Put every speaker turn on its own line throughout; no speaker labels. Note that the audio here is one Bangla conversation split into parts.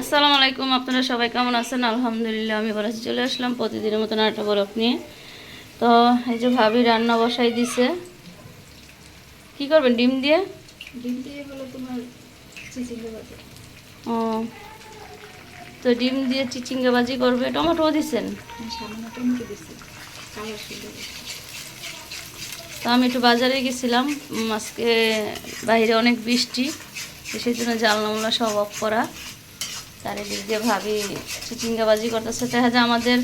আসসালামু আলাইকুম আপনারা সবাই কেমন আছেন? আলহামদুলিল্লাহ আমি বলে চলে আসলাম প্রতিদিনের মতন একটা বরফ নিয়ে। তো এই যে ভাবি রান্না বসাই দিছে। কি করবেন ডিম দিয়ে?
ডিম দিয়ে হলো তোমার ভাজা।
ও। তো ডিম দিয়ে চিচিঙ্গা বাজি করবে। টমেটো দিছেন?
আমি সামান্য টমেটো দিচ্ছি কালার সুন্দর
তো আমি একটু বাজারে গেছিলাম। আজকে বাইরে অনেক বৃষ্টি। সেই জন্য জানলামলা সব অফ করা। চারিদিক দিয়ে ভাবি চিচিঙ্গা বাজি করতেছে। দেখা যায় আমাদের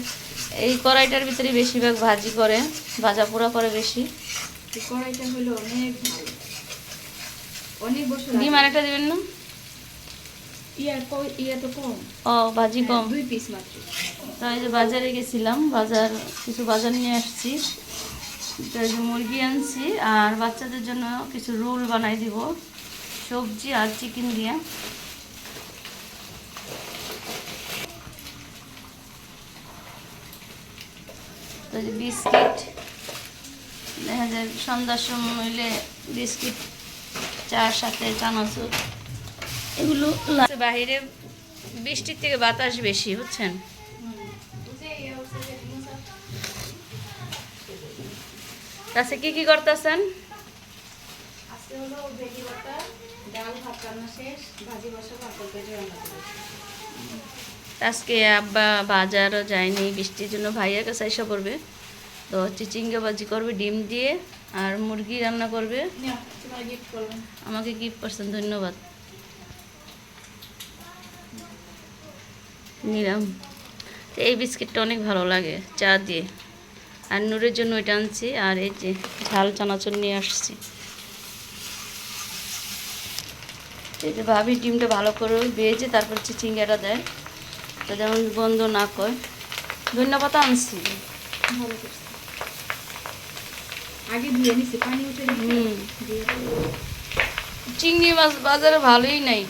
এই কড়াইটার ভিতরে বেশিরভাগ ভাজি করে ভাজা পোড়া করে বেশি।
কড়াইটা হলো অনেক অনেক বছর
ডিম আরেকটা দিবেন না?
ক- তো
ও ভাজি কম।
দুই পিস মাত্র।
তো যে বাজারে গেছিলাম বাজার কিছু বাজার নিয়ে আসছি। তো এই যে মুরগি আনছি আর বাচ্চাদের জন্য কিছু রোল বানাই দিব সবজি আর চিকেন দিয়ে। তো বিস্কিট। দেখা যায় সন্ধ্যার সময় হইলে বিস্কিট চার সাথে চানাচুর। এগুলো বাইরে বৃষ্টির থেকে বাতাস বেশি বুঝছেন? আচ্ছা কি কি করতেছেন?
আজকে হলো ভেজি বাটা ডাল ভাত রান্না শেষ ভাজি বসা ভাত
আজকে আব্বা বাজারও যায়নি বৃষ্টির জন্য ভাইয়ের কাছে এসে পড়বে। তো চিচিঙ্গা বাজি করবে ডিম দিয়ে আর মুরগি রান্না করবে। আমাকে গিফট করছেন ধন্যবাদ। নিলাম। তো এই বিস্কিটটা অনেক ভালো লাগে চা দিয়ে। আর নূরের জন্য ওইটা আনছি আর এই যে ঝাল চানাচুর নিয়ে আসছি। এই যে ভাবি ডিমটা ভালো করে বেজে তারপর চিচিঙ্গাটা দেয়। তো যেমন বন্ধ না কয় ধন্যবাদ আনছি।
আগে ধুয়ে নিছি পানি উঠে
হুম। চিংড়ি মাছ বাজারে ভালোই নাই।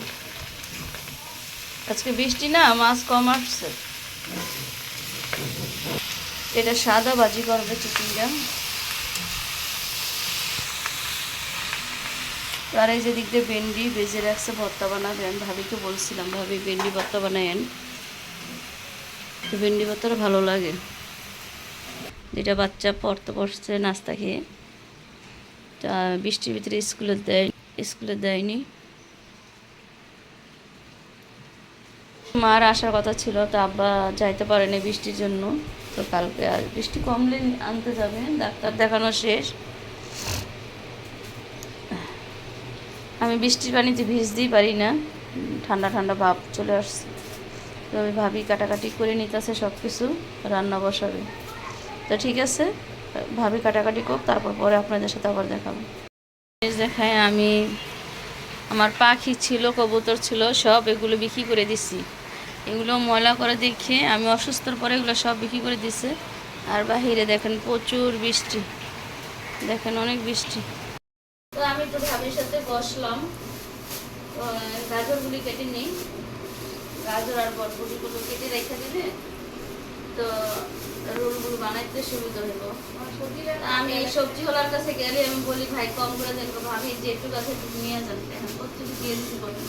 আজকে বৃষ্টি না মাছ কম আসছে। এটা সাদা ভাজি করবে চিচিঙ্গা। আর এই যে দিক দিয়ে ভেন্ডি বেজে রাখছে ভর্তা বানাবেন ভাবিকে বলছিলাম ভাবি ভেন্ডি ভর্তা বানায়েন। ভেন্ডি ভর্তাটা ভালো লাগে। যেটা বাচ্চা পড়তে পড়ছে নাস্তা খেয়ে। তা বৃষ্টির ভিতরে স্কুলে দেয় স্কুলে দেয়নি। মার আসার কথা ছিল, তো আব্বা যাইতে পারেনি বৃষ্টির জন্য। তো কালকে আর বৃষ্টি কমলে আনতে যাবে, ডাক্তার দেখানো শেষ। আমি বৃষ্টির পানিতে ভিজতেই পারি না। ঠান্ডা ঠান্ডা ভাব চলে আসছে। তো আমি ভাবি কাটাকাটি করে নিতেছে সব কিছু রান্না বসাবে। তো ঠিক আছে, ভাবি কাটাকাটি করব তারপর পরে আপনাদের সাথে আবার দেখাবো। দেখায় আমি আমার পাখি ছিল, কবুতর ছিল, সব এগুলো বিক্রি করে দিছি। এগুলো ময়লা করে দেখে আমি অসুস্থর পরে এগুলো সব বিক্রি করে দিছে। আর বাহিরে দেখেন প্রচুর বৃষ্টি। দেখেন অনেক বৃষ্টি। তো আমি তো ভাবির সাথে বসলাম। গাজরগুলি কেটে নিই। গাজর আর বরবটিগুলো কেটে রেখে দিলে তো রোলগুলো বানাইতে সুবিধা তা আমি এই সবজি ওলার কাছে গেলে আমি বলি ভাই কম করে দেন ভাবি যে একটু কাছে নিয়ে যান। এখন প্রত্যেক দিয়ে দিতে পারি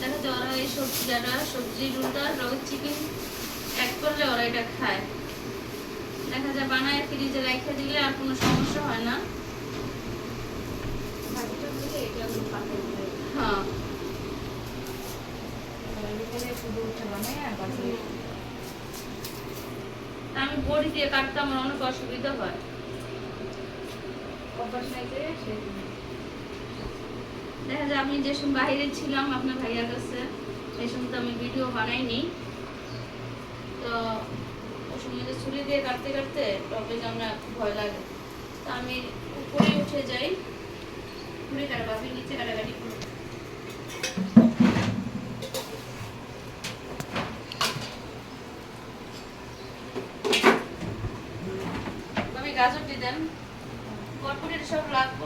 দেখা যায় ওরা এই সবজি ডাটা সবজি রুলটা চিকেন এক করলে ওরা এটা খায়। দেখা যায় বানায় ফ্রিজে রেখে দিলে আর কোনো সমস্যা হয় না।
হয়ে যায়।
হ্যাঁ
আর এখানে শুধু উঠে বানাই আর বাকি
তা আমি বড়ি দিয়ে কাটতে আমার অনেক অসুবিধা হয়। দেখা যায় আমি যে সময় বাইরে ছিলাম আপনার ভাইয়ার কাছে, সেই সময় তো আমি ভিডিও বানাইনি। তো ওই সময় যে ছুরি দিয়ে কাটতে কাটতে টপে আমরা ভয় লাগে। তো আমি উপরে উঠে যাই উপরে কাটা ভাবি নিচে কাটাকাটি করি।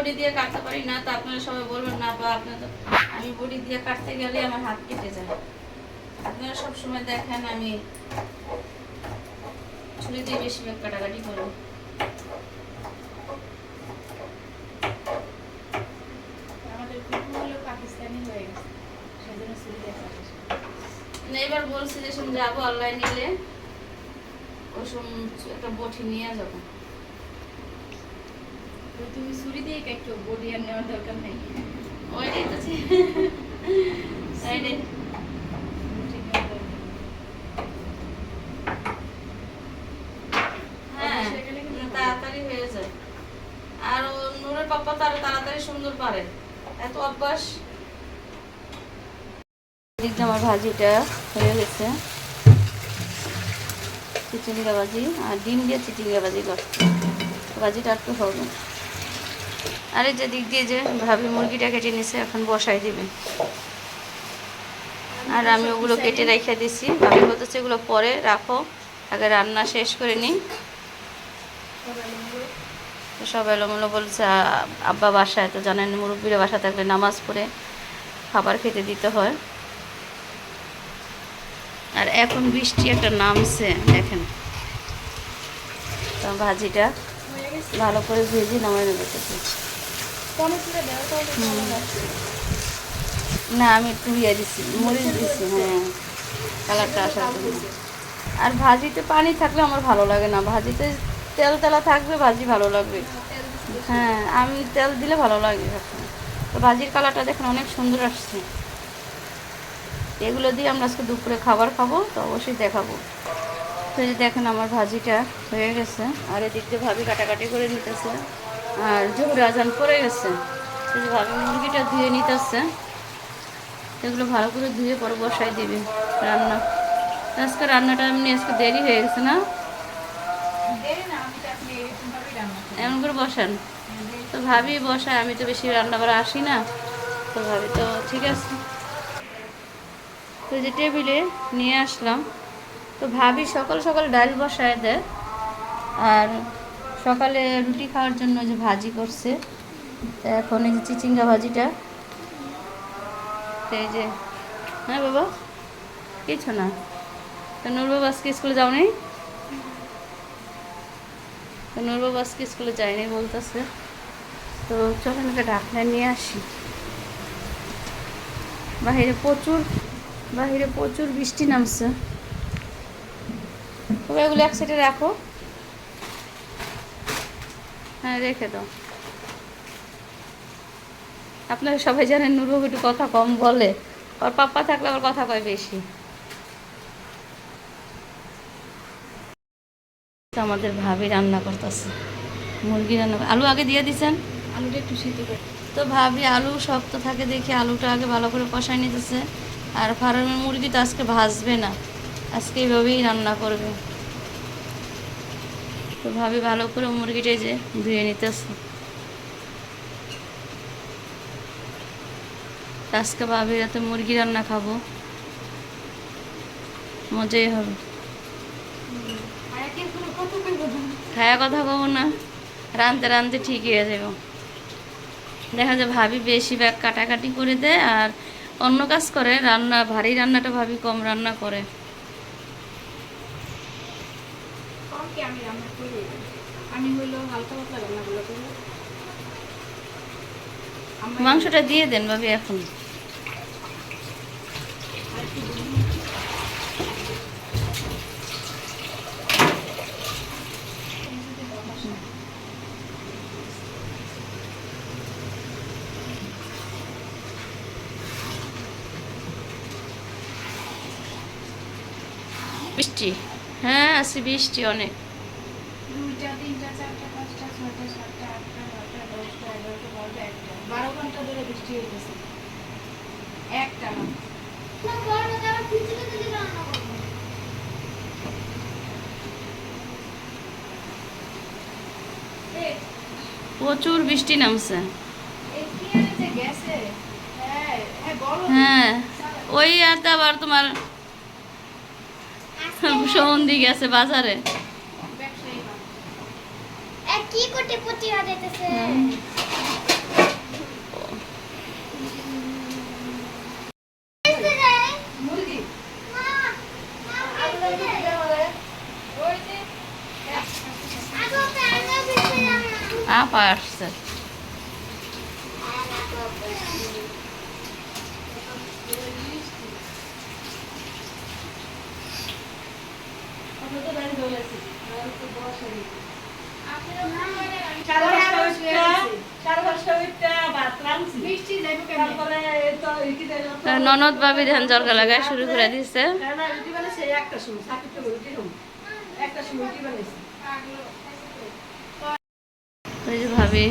বডি দিয়ে কাটতে পারি না তো আপনারা সবাই বলবেন না বা আপনারা আমি বডি দিয়ে কাটতে গেলে আমার হাত কেটে যায়। আপনারা সব সময় দেখেন আমি ছুরি দিয়ে বেশিরভাগ কাটাকাটি করি।
হয়ে
এবার বলছি যে যাব অনলাইন নিলে ওই একটা বটি নিয়ে যাব।
তো তুমি ছুরি দিয়ে একটু বডি আর নেওয়ার দরকার নেই।
ওইটাই তো সাইডে। হ্যাঁ
অভ্যাস গেলে কিন্তু
তাড়াতাড়ি যায়। আর ও পাপ্পা তার তাড়াতাড়ি সুন্দর পারে। এত অভ্যাস। এদিক আমার ভাজিটা হয়ে গেছে। চিচিঙ্গা ভাজি আর ডিম দিয়ে চিচিঙ্গা ভাজি করছে। ভাজিটা একটু হবে। আর এই যে দিক দিয়ে যে ভাবি মুরগিটা কেটে নিছে, এখন বসাই দিবে। আর আমি ওগুলো কেটে রেখে দিছি। ভাবি বলতেছে এগুলো পরে রাখো, আগে রান্না শেষ করে নিই।
সবাই
এলোমেলো বলছে আব্বা বাসায় তো জানেন, মুরব্বীরা বাসা থাকলে নামাজ পড়ে খাবার খেতে দিতে হয়। আর এখন বৃষ্টি একটা নামছে, দেখেন। তো ভাজিটা ভালো করে ভেজে নামাই নেবে। না আমি একটু ইয়ে দিছি মরিচ দিচ্ছি হ্যাঁ। কালারটা আসার জন্য। আর ভাজিতে পানি থাকলে আমার ভালো লাগে না। ভাজিতে তেল তেলা থাকবে ভাজি ভালো লাগবে। হ্যাঁ আমি তেল দিলে ভালো লাগে। তো ভাজির কালারটা দেখেন অনেক সুন্দর আসছে। এগুলো দিয়ে আমরা আজকে দুপুরে খাবার খাব তো অবশ্যই দেখাবো। তো দেখেন আমার ভাজিটা হয়ে গেছে। আর এদিক দিয়ে ভাবি কাটাকাটি করে নিতেছে। আর জোহরে আজান পড়ে গেছে। ভাবি, মুরগিটা ধুয়ে নিতেছে। এগুলো ভালো করে ধুয়ে পরে বসাই দিবে রান্না। আজকে রান্নাটা এমনি, আজকে দেরি হয়ে গেছে না। এমন করে বসান। তো ভাবি বসায়, আমি তো বেশি রান্না করা আসি না। তো ভাবি, তো ঠিক আছে। তো যে টেবিলে নিয়ে আসলাম। তো ভাবি সকাল সকাল ডাল বসায় দেয়। আর সকালে রুটি খাওয়ার জন্য যে ভাজি করছে এখন এই যে চিচিঙ্গা ভাজিটা। এই যে হ্যাঁ বাবা কিছু না? তো নূর বাবা আজকে স্কুলে যাও নেই তো নূর বাবা আজকে স্কুলে যায়নি বলতেছে। তো চলেন একটা ঢাকনা নিয়ে আসি। বাহিরে প্রচুর বাহিরে প্রচুর বৃষ্টি নামছে। তবে এগুলো এক সাইডে রাখো। হ্যাঁ রেখে দাও। আপনারা সবাই জানেন নুরবাবু একটু কথা কম বলে। আর পাপ্পা থাকলে আবার কথা কয় বেশি। তো আমাদের ভাবি রান্না করতেছে। মুরগি রান্না আলু আগে দিয়ে দিছেন?
আলুটা একটু সিদ্ধ করে
তো ভাবি আলু শক্ত থাকে দেখি আলুটা আগে ভালো করে কষাই নিতেছে। আর ফার্মের মুরগি তো আজকে ভাজবে না। আজকে এইভাবেই রান্না করবে। তো ভাবি ভালো করে মুরগিটাই যে ধুয়ে নিতেছে। আজকে ভাবি রাতে মুরগি রান্না খাব। মজাই হবে। খায়া কথা কব না, রাঁধতে রাঁধতে ঠিক হয়ে যাব। দেখা যায় ভাবি বেশি ব্যাগ কাটাকাটি করে দেয় আর অন্য কাজ করে, রান্না, ভারী রান্নাটা ভাবি কম রান্না করে
কম কি আমি রান্না আমি হালকা পাতলা রান্নাগুলো করি
মাংসটা দিয়ে দেন ভাবি এখন। বৃষ্টি হ্যাঁ আছে বৃষ্টি অনেক। প্রচুর বৃষ্টি নামছে।
হ্যাঁ
ওই আতে আবার তোমার সন্ধি গেছে বাজারে।
কি
করতে প্রতিহা দিতেছে
ননদ ভাবি ধান জরকা লাগায় শুরু করে যে ভাবি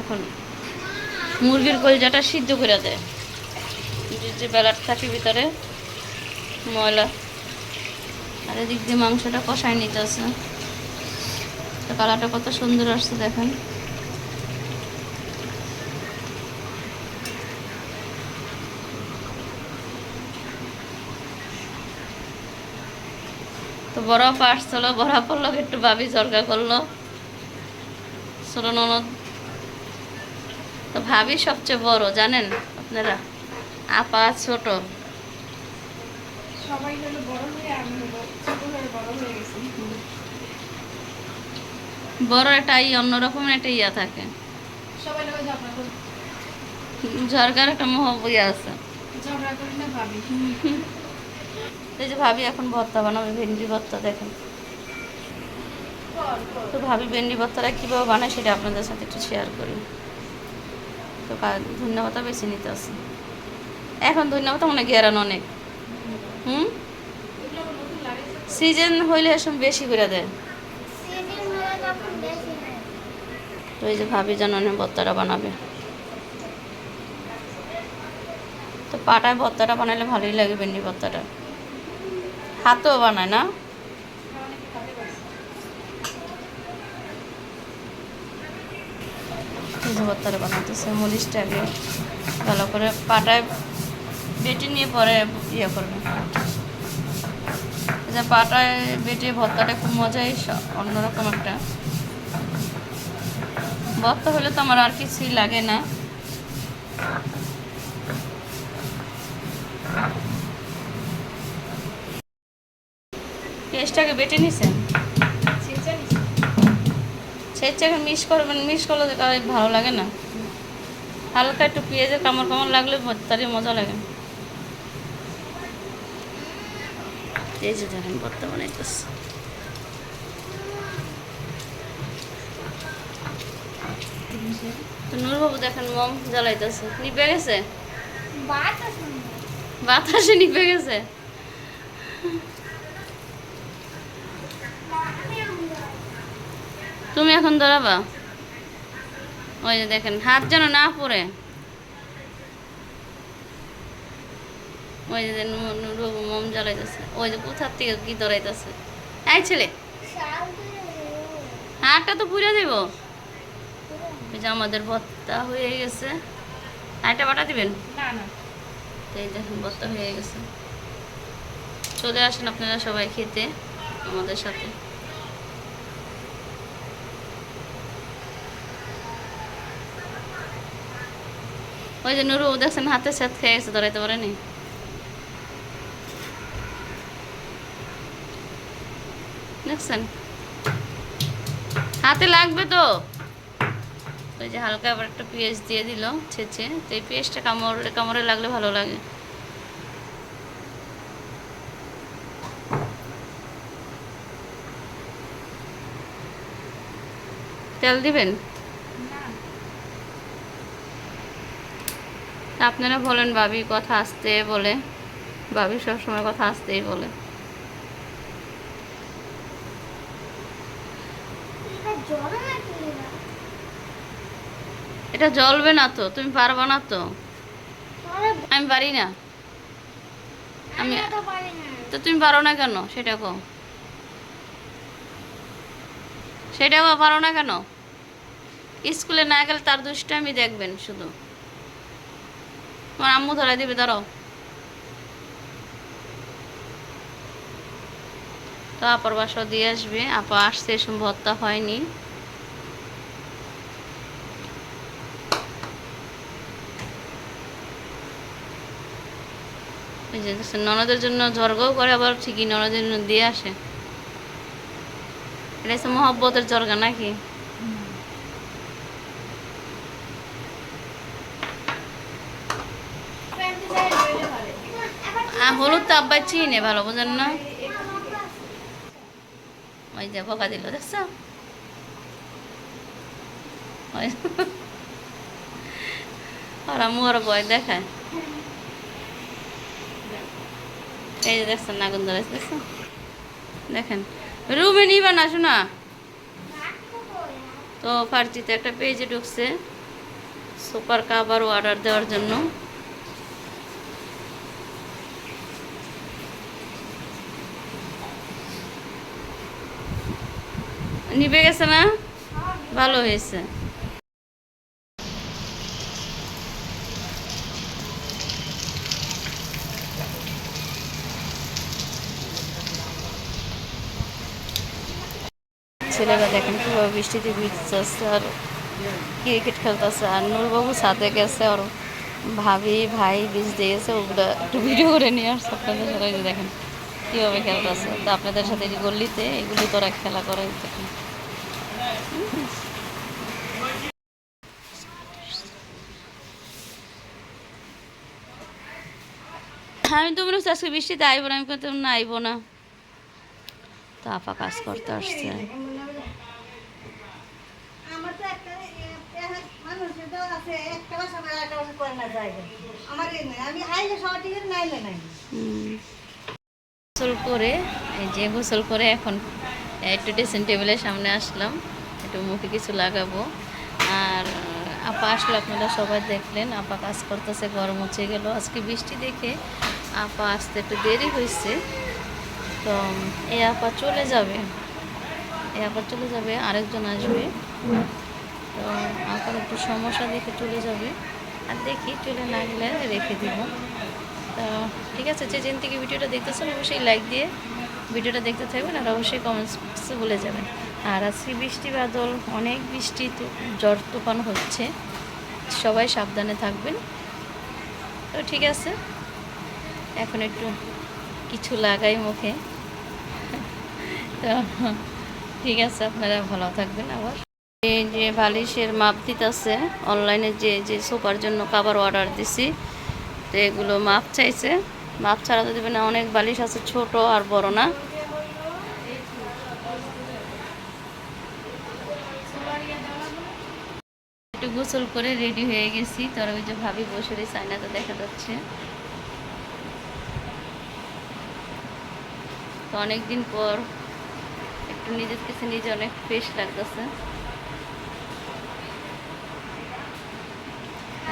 এখন মুরগির কলজাটা সিদ্ধ করে দেয়। যে বেলার থাকে ভিতরে ময়লা। আর এদিক দিয়ে মাংসটা কষায় নিতে আছে। তো কালারটা কত সুন্দর আসছে দেখেন। তো বড় পাশ চলো বড় পড়ল একটু ভাবি জরকা করল। ছোট ননদ। তো ভাবি সবচেয়ে বড়, জানেন আপনারা? আপা ছোট।
সবাই হলো বড় হয়ে আমি হলো ছোট হয়ে বড় হয়ে গেছি।
বড় একটা ই অন্যরকম একটা ইয়া থাকে।
সবাই লোক ঝগড়া করি।
ঝরকার একটা মোহ ইয়ে আছে।
ঝগড়া করি না ভাবি।
এই যে ভাবি এখন ভর্তা বানাবে ভেন্ডি ভর্তা দেখেন। তো ভাবি ভেন্ডি ভর্তাটা কীভাবে বানায় সেটা আপনাদের সাথে একটু শেয়ার করি। তো ধন্যবাদ বেছে নিতে আছে এখন ধন্যবাদ মনে গেরান অনেক। হুম? সিজন হইলে এসব বেশি করে দেয়। তো এই যে ভাবি যেন অনেক ভর্তাটা বানাবে। তো পাটায় ভর্তাটা বানালে ভালোই লাগে ভেন্ডি ভর্তাটা। হাতেও বানায় না? ভর্তাটা বানাতেছে মরিচটা আগে ভালো করে পাটায় বেটে নিয়ে পরে ইয়ে করবে। যে পাটায় বেটে ভর্তাটা খুব মজাই অন্যরকম একটা। ভর্তা হলে তো আমার আর কিছুই লাগে না। পেস্টটাকে বেটে নিছেন? সেটাকে মিস করবেন মিস করলে ভালো লাগে না। হালকা একটু পেঁয়াজের কামড় কামড় লাগলে ভর্তারই মজা লাগে। এই যে দেখেন ভর্তা তো নূরবাবু দেখেন মম জ্বালাইতেছে। নিপে গেছে?
বাত
বাতাসে নিপে গেছে। তুমি এখন দাঁড়াবা? ওই যে দেখেন, হাত যেন না পড়ে। ওই যে নূরবাবু মম জ্বালাইতেছে। ওই যে কোথার থেকে কি দৌড়াইতেছে এই ছেলে! হাতটা তো পুড়ে দেব। ওই যে আমাদের ভর্তা হয়ে গেছে। আরেকটা বাটা দিবেন?
না না।
এই দেখেন ভর্তা হয়ে গেছে। চলে আসেন আপনারা সবাই খেতে আমাদের সাথে। ওই যে নুরু দেখছেন হাতে সাথ খেয়ে গেছে ধরাইতে পারেনি? দেখছেন? হাতে লাগবে তো। ওই যে হালকা আবার একটা পেঁয়াজ দিয়ে দিল ছেঁচে। তো এই পেঁয়াজটা কামড়ে কামড়ে লাগলে ভালো লাগে। তেল দিবেন? আপনারা বলেন ভাবি কথা আসতে বলে। ভাবি সবসময় কথা আসতেই বলে
এটা জড়ো নাকি না
এটা জ্বলবে না তো তুমি পারবা না তো। আমি পারি না।
আমি তো
তো তুমি পারো না কেন? সেটা কো সেটাও পারো না কেন? স্কুলে না গেলে তার দুষ্টামি দেখবেন শুধু। তোমার আম্মু ধরাই দিবে ধরো। আপার বাসাও দিয়ে আসবে। আপা আসছে এসব ভর্তা হয়নি। ননদের জন্য জর্গাও করে, আবার ঠিকই ননদের জন্য দিয়ে আসে। এটা হচ্ছে মহব্বতের জর্গা নাকি? হলুদ তো আব্বাই চিনে ভালো, বোঝেন না? ওই যে বকা দিল, দেখছ? আর আম্মু বয় দেখায়। এই দেখছেন নাগুন ধরেছে দেখছ দেখেন। রুমে নিবা না, শোনা। তো ফার্জিতে একটা পেজে ঢুকছে, সুপার কাবার অর্ডার দেওয়ার জন্য। নিবে গেছে না? ভালো হয়েছে। ছেলেরা দেখেন কীভাবে বৃষ্টিতে ভিজতেছে আর ক্রিকেট খেলতেছে আর নূরবাবু সাথে গেছে আর ভাবি, ভাই বীজ দিয়েছে ওগুলো একটু ভিডিও করে নিয়ে আসছে। আপনাদের সাথে দেখেন কীভাবে খেলতেছে তো আপনাদের সাথে এই গল্লিতে, এগুলি তোরা খেলা করে দেখেন। আমি তো মনে হচ্ছে আজকে বৃষ্টিতে আইবো না, আমি কিন্তু না আইবো না। তো আপা কাজ করতে আসছে
আমার তো একটা
গোসল করে, এই যে গোসল করে এখন একটু ড্রেসিং টেবিলের সামনে আসলাম, একটু মুখে কিছু লাগাবো। আর আপা আসলো, আপনারা সবাই দেখলেন, আপা কাজ করতেছে, গরম হচ্ছে গেল। আজকে বৃষ্টি দেখে আপা আসতে একটু দেরি হয়েছে। তো, এই আপা চলে যাবে, এই আপা চলে যাবে, আরেকজন আসবে। তো আপার একটু সমস্যা দেখে চলে যাবে। আর দেখি, চলে না গেলে রেখে দিব। তো ঠিক আছে, যে যেন থেকে ভিডিওটা দেখতেছেন, অবশ্যই লাইক দিয়ে ভিডিওটা দেখতে থাকবেন আর অবশ্যই কমেন্টসে বলে যাবেন। আর আজকে বৃষ্টি বাদল, অনেক বৃষ্টি জ্বর তুফান হচ্ছে। সবাই সাবধানে থাকবেন। তো ঠিক আছে, এখন একটু কিছু লাগাই মুখে। তো ঠিক আছে, আপনারা ভালো থাকবেন আবার। এই যে বালিশের মাপ দিতেছে অনলাইনে যে যে সোফার জন্য কাবার অর্ডার দিছি, তো এগুলো মাপ চাইছে। মাপ ছাড়া তো দেবে না, অনেক বালিশ আছে, ছোট আর বড় না। একটু গোসল করে রেডি হয়ে গেছি তার ওই যে ভাবি বসে রয়েছে আয়নাতে দেখা যাচ্ছে। তো অনেকদিন পর একটু নিজের কাছে নিজে অনেক ফ্রেশ লাগতেছে।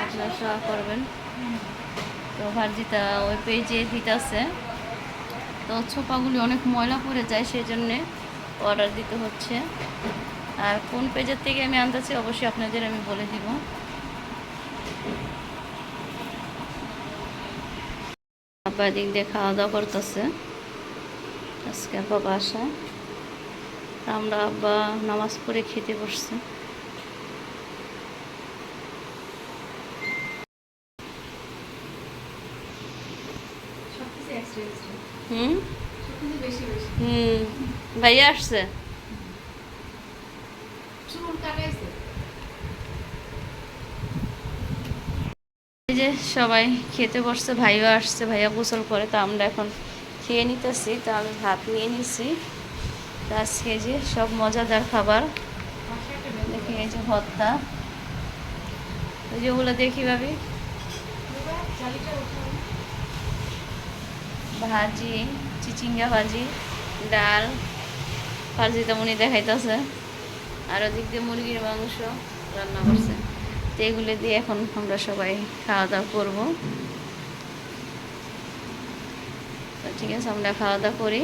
আপনারা করবেন। তো ভার্জিতা ওই পেজে দিতেছে। তো ছোপাগুলি অনেক ময়লা পড়ে যায় সেই জন্যে অর্ডার দিতে হচ্ছে। আর কোন পেজের থেকে আমি আনতেছি অবশ্যই আপনাদের আমি বলে দিব। আব্বা দিক দিয়ে খাওয়া দাওয়া করতেছে। আজকে আব্বা বাসায় আমরা আব্বা নামাজ পড়ে খেতে বসছে
সব কিছু এক্সট্রা এক্সট্রা
হুম? হুম ভাইয়া আসছে। এই যে সবাই খেতে বসছে ভাইও আসছে ভাইয়া গোসল করে তো আমরা এখন খেয়ে নিতেছি তো আমি ভাত নিয়ে নিছি। তো আজকে যে সব মজাদার খাবার। দেখি এই যে ভর্তা। ওই যে ওগুলো দেখি ভাবি।
চালিটা
ভাজি, চিচিঙ্গা ভাজি, ডাল ফার্জিতামুনি দেখাইতেছে। আর ওদিক দিয়ে মুরগির মাংস রান্না করছে। তো এগুলো দিয়ে এখন আমরা সবাই খাওয়া দাওয়া করব ঠিক আছে, আমরা খাওয়া দাওয়া করি।